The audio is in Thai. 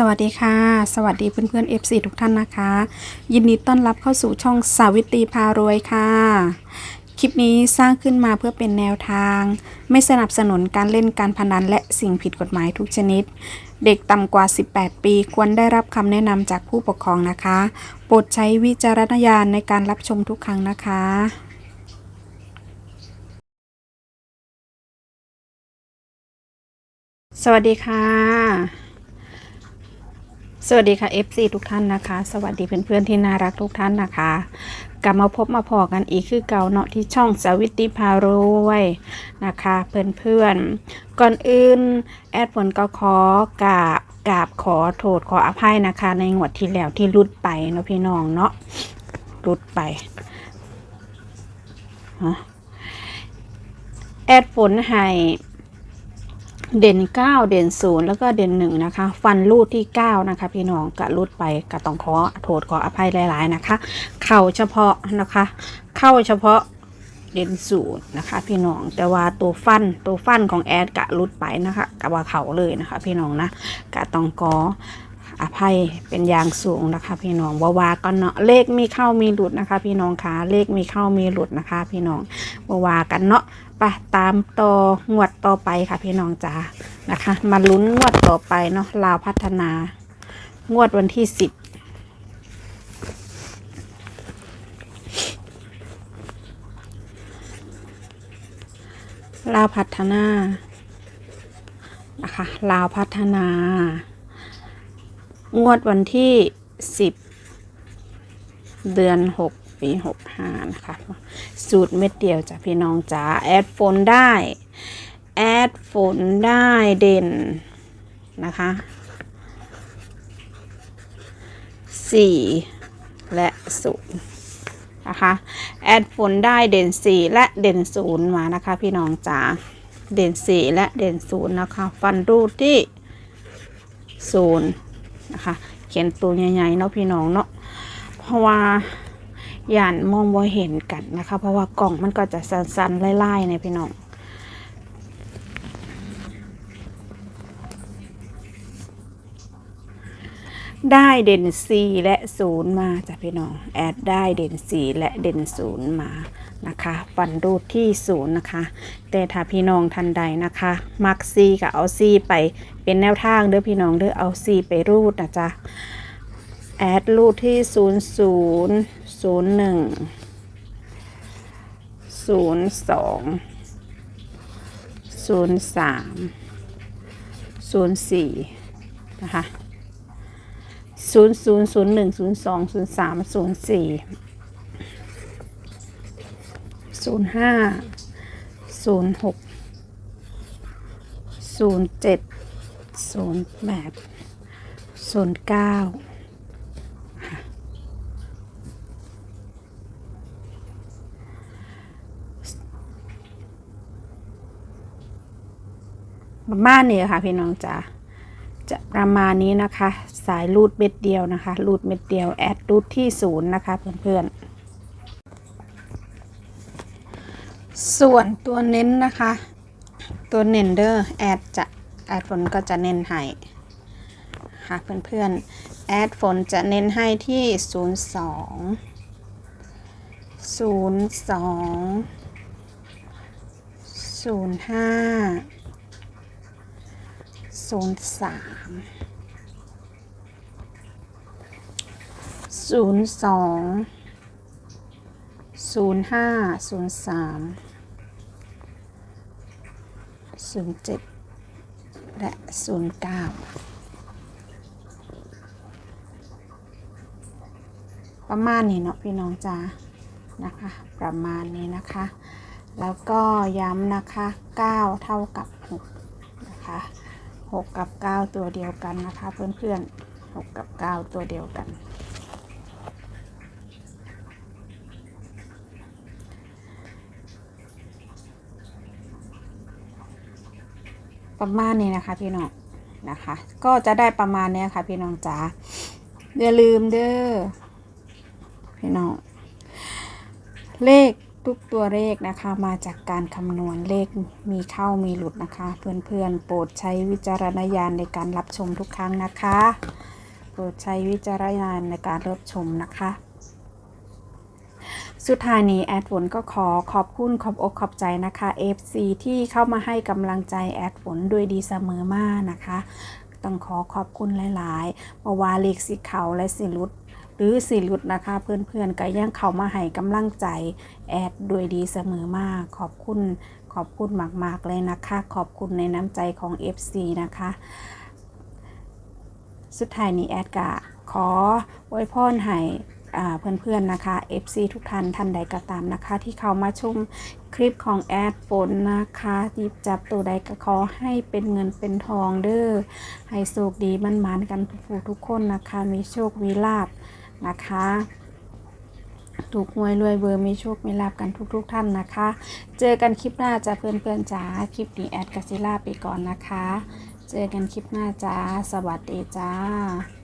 สวัสดีค่ะ สวัสดีเพื่อนๆ FC ทุกท่านนะคะ ยินดีต้อนรับเข้าสู่ช่องสาวิตรีพารวยค่ะ คลิปนี้สร้างขึ้นมาเพื่อเป็นแนวทาง ไม่สนับสนุนการเล่นการพนันและสิ่งผิดกฎหมายทุกชนิด เด็กต่ำกว่า 18 ปีควรได้รับคำแนะนำจากผู้ปกครองนะคะ โปรดใช้วิจารณญาณในการรับชมทุกครั้งนะคะสวัสดีค่ะ สวัสดีค่ะ FC ทุกท่านนะคะ สวัสดีเพื่อนๆที่น่ารักทุกท่านนะคะ กลับมาพบมาพอกันอีกคือเก่าเนาะที่ช่องสวิตรีพารวยนะคะเพื่อนๆก่อนอื่น แอดฝนก็ขอกราบกราบขอโทษขออภัยนะคะ ในงวดที่แล้วที่รุดไปเนาะพี่น้องเนาะรุดไปฮะแอดฝนให้ เด่น 9 เด่น 0 แล้วก็เด่น 1 นะคะ ฟันรูดที่ 9 นะคะ พี่น้องกะรูดไปกะต้องขอโทษขออภัยหลาย ๆ นะคะ เข้าเฉพาะนะคะ เข้าเฉพาะเด่นศูนย์นะคะ พี่น้องแต่ว่าตัวฟันตัวฟันของแอดกะรุดไปนะคะกะว่าเขาเลยนะคะ พี่น้องนะกะต้องขอ อภัยเป็นอย่างสูงนะคะ พี่น้องว่าวากันเนาะเลขมีเข้ามีหลุดนะคะ พี่น้องคะเลขมีเข้ามีหลุดนะคะ พี่น้องว่าวากันเนาะไปตามต่องวดต่อไปค่ะ พี่น้องจ๋านะคะ มาลุ้นงวดต่อไปเนาะลาวพัฒนางวดวันที่สิบลาวพัฒนานะคะลาวพัฒนา งวดวันที่สิบเดือนหกปีหกห้านะคะ สูตรเม็ดเดียวจ้ะพี่น้องจ๋าแอดฝนได้ แอดฝนได้เด่นนะคะสี่และศูนย์นะคะ แอดฝนได้เด่นสี่และเด่นศูนย์มานะคะ พี่น้องจ๋าเด่นสี่และเด่นศูนย์นะคะ ฟันรูดที่ศู นะคะเขียนตัวใหญ่ๆเนาะพี่น้องเนาะเพราะว่าย่านมองบ่เห็นกันนะคะ เพราะว่ากล่องมันก็จะสั้นๆไล่ๆในพี่น้อง ได้เด่น 4 และ 0 มาจ้ะพี่น้อง แอดได้เด่น 4 และเด่น 0 มานะคะฟันรูดที่ 0 นะคะ แต่ถ้าพี่น้องทันใดนะคะ มักซีกับเอาซีไปเป็นแนวทางเด้อพี่น้องเด้อเอาซีไปรูดนะจ๊ะ แอดรูดที่ 0 0 0 1 0 2 0 3 0 4 นะคะ 0 0 0 1 0 2 0 3 0 4 0 5 0 6 0 7 0 8 0 9ประมาณนี้ค่ะพี่น้องจ๋า จะประมาณนี้นะคะ สายรูดเม็ดเดียวนะคะ รูดเม็ดเดียวแอดรูดที่ศูนย์นะคะเพื่อนๆ ส่วนตัวเน้นนะคะ ตัวเน้นเดอร์แอดจะแอดฝนก็จะเน้นให้ค่ะเพื่อนๆแอดฝนจะเน้นให้ที่ 02 02 05 ศูนย์สามศูนย์สองศูนย์ห้าศูนย์สามศูนย์เจ็ดและศูนย์เก้าประมาณนี้เนาะพี่น้องจ้านะคะ ประมาณนี้นะคะ แล้วก็ย้ำนะคะ 9 เท่ากับ 6 นะคะ หกกับเก้าตัวเดียวกันนะคะ เพื่อนๆหกกับเก้าตัวเดียวกัน ประมาณนี้นะคะพี่น้องนะคะ ก็จะได้ประมาณนี้ค่ะ พี่น้องจ๋าอย่าลืมเด้อพี่น้องเลข ทุก ๆ ตัวเลขนะคะมาจากการคำนวณเลขมีเข้ามีหลุดนะคะ เพื่อนๆ โปรดใช้วิจารณญาณในการรับชมทุกครั้งนะคะ โปรดใช้วิจารณญาณในการรับชมนะคะ สุดท้ายนี้แอดฝนก็ขอขอบคุณขอบอกขอบใจนะคะ FC ที่เข้ามาให้กำลังใจแอดฝนด้วยดีเสมอมานะคะ ต้องขอขอบคุณหลายๆเพราะว่าเลขสีเขาและสีรุด หรือสีรุดนะคะ เพื่อนๆก็ยังเข้ามาให้กำลังใจแอดด้วยดีเสมอมาก ขอบคุณขอบคุณมากๆเลยนะคะ ขอบคุณในน้ำใจของ FC นะคะ สุดท้ายนี้แอดกะขออวยพรให้อ่าเพื่อนๆนะคะ FC ทุกท่านท่านใดก็ตามนะคะ ที่เข้ามาชมคลิปของแอดฝนนะคะหยิบจับตัวใดก็ขอให้เป็นเงินเป็นทองเด้อให้โชคดีมั่นหมานกันทุกผู้ทุกคนนะคะ มีโชคมีลาบ นะคะถูกหวยรวยเบอร์มีโชคมีลาบกันทุกๆทท่านนะคะ เจอกันคลิปหน้าจ้าเพื่อนๆจ้าคลิปนี้แอดกัสิลาไปก่อนนะคะ เจอกันคลิปหน้าจ้าสวัสดีจ้า